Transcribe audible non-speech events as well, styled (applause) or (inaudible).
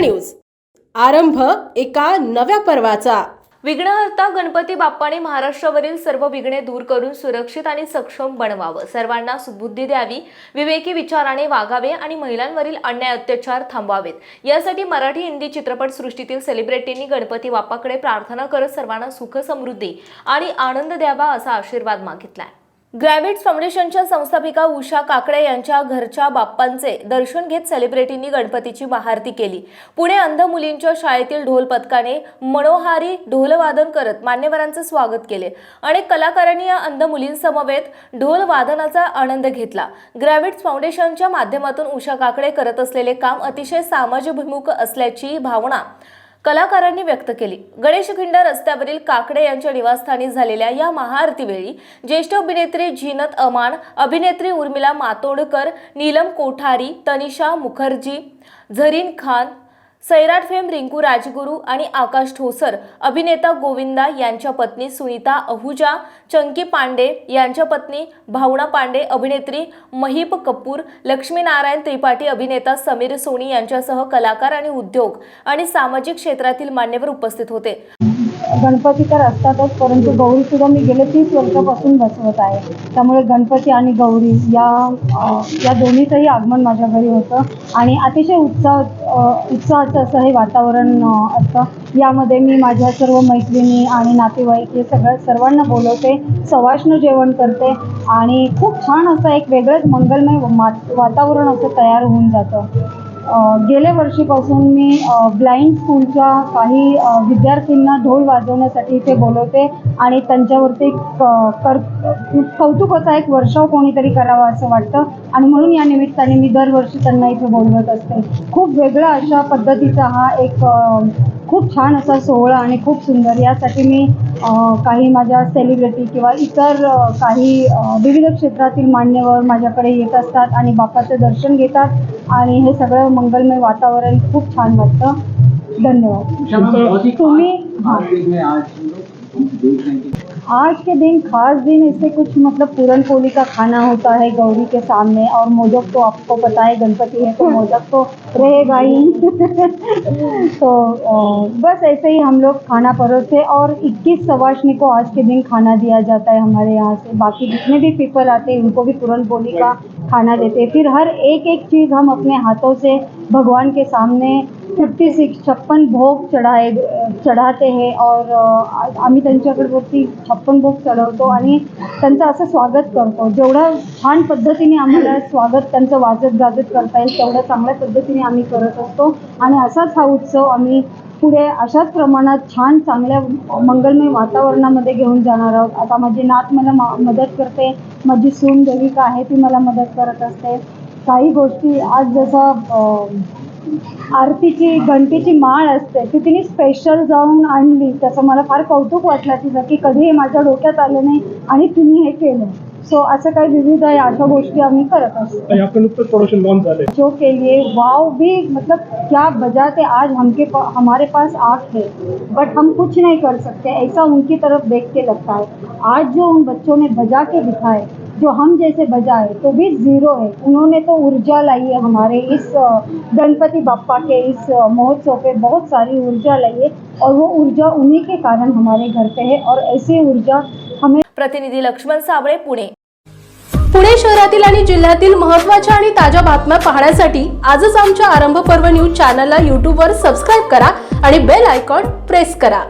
News. आरंभ एका नव्या पर्वाचा. विघ्नहर्ता गणपती बाप्पाने महाराष्ट्रावरील सर्व विघ्ने दूर करून सुरक्षित आणि सक्षम बनवावं. सर्वांना सुबुद्धी द्यावी विवेकी विचाराने वागावे आणि महिलांवरील अन्याय अत्याचार थांबवावेत. यासाठी मराठी हिंदी चित्रपटसृष्टीतील सेलिब्रिटींनी गणपती बाप्पाकडे प्रार्थना करत सर्वांना सुख समृद्धी आणि आनंद द्यावा असा आशीर्वाद मागितलाय. ग्रॅव्हिट्स फाउंडेशनच्या संस्थापिका उषा काकडे यांच्या घरच्या बाप्पांचे दर्शन घेत सेलिब्रिटींनी गणपतीची महाआरती केली. पुणे अंध मुलींच्या शाळेतील ढोल पथकाने मनोहारी ढोलवादन करत मान्यवरांचे स्वागत केले अनेक कलाकारांनी या अंध मुलींसमवेत ढोल वादनाचा आनंद घेतला. ग्रॅव्हिट्स फाउंडेशनच्या माध्यमातून उषा काकडे करत असलेले काम अतिशय समाजभिमुख असल्याची भावना कलाकारांनी व्यक्त केली. गणेशखिंड रस्त्यावरील काकडे यांच्या निवासस्थानी झालेल्या या महाआरतीवेळी ज्येष्ठ अभिनेत्री झीनत अमान अभिनेत्री उर्मिला मातोडकर नीलम कोठारी तनिषा मुखर्जी झरीन खान सैराट फेम रिंकू राजगुरू आणि आकाश ठोसर अभिनेता गोविंदा यांच्या पत्नी सुनीता अहुजा चंकी पांडे यांच्या पत्नी भावना पांडे अभिनेत्री महिप कपूर लक्ष्मीनारायण त्रिपाठी अभिनेता समीर सोनी यांच्यासह कलाकार आणि उद्योग आणि सामाजिक क्षेत्रातील मान्यवर उपस्थित होते. गणपती तर असतातच परंतु गौरी सुद्धा मी गेले तीस वर्षापासून बसवत आहे. त्यामुळे गणपती आणि गौरी या या दोन्हीचंही आगमन माझ्या घरी होतं. आणि अतिशय उत्साह उत्साहाचं असं हे वातावरण असतं. यामध्ये मी माझ्या सर्व मैत्रिणी आणि नातेवाईक हे सगळं सर्वांना बोलवते सवाष्ण जेवण करते आणि खूप छान असं एक वेगळंच मंगलमय मा वातावरण असं तयार होऊन जातं. गेल्या वर्षीपासून मी ब्लाइंड स्कूलच्या काही विद्यार्थ्यांना ढोल वाजवण्यासाठी इथे बोलवते आणि त्यांच्यावरती क- कर कौतुक असा एक वर्षाव कोणीतरी करावा असं वाटतं. आणि म्हणून या निमित्ताने मी दरवर्षी त्यांना इथे बोलवत असते. खूप वेगळा अशा पद्धतीचा हा एक खूप छान असा सोहळा आणि खूप सुंदर. यासाठी मी काही माझ्या सेलिब्रिटी किंवा इतर काही विविध क्षेत्रातील मान्यवर माझ्याकडे येत असतात आणि बाप्पाचं दर्शन घेतात आणि हे सगळं मंगलमय वातावरण खूप छान वाटतं. धन्यवाद. तुम्ही हाँ. आज के दिन खास दिन इससे कुछ मतलब पूरन पोली का खाना होता है गौरी के सामने और मोदक तो आपको पता है गणपति है तो (laughs) मोदक तो रहेगा ही। (laughs) तो बस ऐसे ही हम लोग खाना परोसते और 21 सवाशनी को आज के दिन खाना दिया जाता है हमारे यहाँ से। बाकी जितने भी पीपल आते हैं उनको भी पूरन पोली का खाना देते हैं। फिर हर एक एक चीज़ हम अपने हाथों से भगवान के सामने फिफ्टी सिक्स छप्पन भोग चढाए चढाते हे और आम्ही आम्ही त्यांच्याकडवरती छप्पन भोग चढवतो आणि त्यांचं असं स्वागत करतो. जेवढं छान पद्धतीने आम्हाला स्वागत त्यांचं वाजत गाजत करता येईल तेवढं चांगल्या पद्धतीने आम्ही करत असतो. आणि असाच हा उत्सव आम्ही पुढे अशाच प्रमाणात छान चांगल्या मंगलमय वातावरणामध्ये घेऊन जाणार आहोत. आता माझी नात मला मा मदत करते. माझी सून देविका आहे ती मला मदत करत असते. काही गोष्टी आज जसं आरतीची घंटीची माळ असते. ती तिने स्पेशल जाऊन आणली. त्याचं मला फार कौतुक वाटलं तिचं की कधी हे माझ्या डोक्यात आलं नाही आणि तिने हे केलं. सो असं काही विविध आहे अशा गोष्टी आम्ही करत असतो. बच्चों के लिए वाव भी मतलब क्या बजाते आज हमके पा, हमारे पास आँख है. बट हम कुछ नहीं कर सकते. ऐसा उनकी तरफ़ देख के लगता है. आज जो उन बच्चों ने बजा के दिखाए जो हम जैसे बजाए तो भी ज़ीरो है। उन्होंने तो ऊर्जा लाई है हमारे इस गणपति बापा के इस महोत्सव पे बहुत सारी ऊर्जा लाई है और वो ऊर्जा उन्हीं के कारण हमारे घर पे है और ऐसी ऊर्जा हमें प्रतिनिधी लक्ष्मण साबळे पुणे। पुणे शहरातील आणि जिल्ह्यातील महत्त्वाच्या आणि ताज्या बातम्या पाहण्यासाठी आजच आमच्या आरंभ पर्व न्यूज चॅनलला यूट्यूबवर सबस्क्राईब करा आणि बेल आयकॉन प्रेस करा.